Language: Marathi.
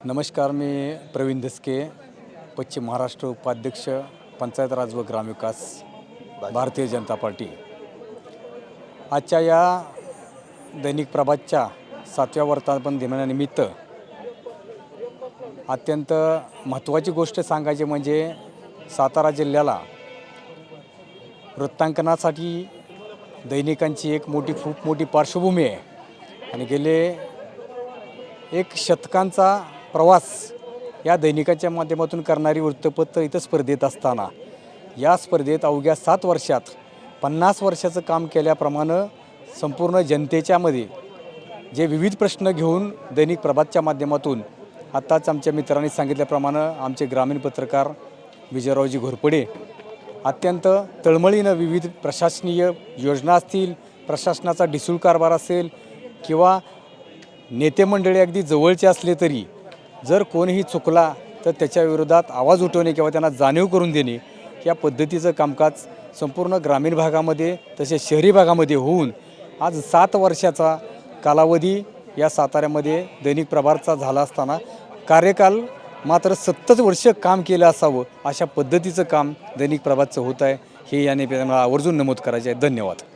नमस्कार मी प्रवीण धसके पश्चिम महाराष्ट्र उपाध्यक्ष पंचायत राज व ग्रामविकास भारतीय जनता पार्टी. आजच्या या दैनिक प्रभातच्या सातव्या वर्तापन दिनानिमित्त अत्यंत महत्त्वाची गोष्ट सांगायची म्हणजे सातारा जिल्ह्याला वृत्तांकनासाठी दैनिकांची एक मोठी खूप मोठी पार्श्वभूमी आहे. आणि गेले एक शतकांचा प्रवास या दैनिकाच्या माध्यमातून करणारी वृत्तपत्र इथं स्पर्धेत असताना. या स्पर्धेत अवघ्या सात वर्षात पन्नास वर्षाचं काम केल्याप्रमाणे संपूर्ण जनतेच्यामध्ये जे विविध प्रश्न घेऊन दैनिक प्रभातच्या माध्यमातून आत्ताच आमच्या मित्रांनी सांगितल्याप्रमाणे आमचे ग्रामीण पत्रकार विजयरावजी घोरपडे अत्यंत तळमळीनं विविध प्रशासनीय योजना असतील प्रशासनाचा डिसूळ कारभार असेल किंवा नेते मंडळी अगदी जवळचे असले तरी जर कोणीही चुकला तर त्याच्या विरोधात आवाज उठवणे किंवा त्यांना जाणीव करून देणे या पद्धतीचं कामकाज संपूर्ण ग्रामीण भागामध्ये तसेच शहरी भागामध्ये होऊन आज सात वर्षाचा कालावधी या साताऱ्यामध्ये दैनिक प्रभारचा झाला असताना कार्यकाल मात्र सत्तर वर्ष काम केलं असावं अशा पद्धतीचं काम दैनिक प्रभातचं होत आहे. हे याने मला आवर्जून नमूद करायचे आहे. धन्यवाद.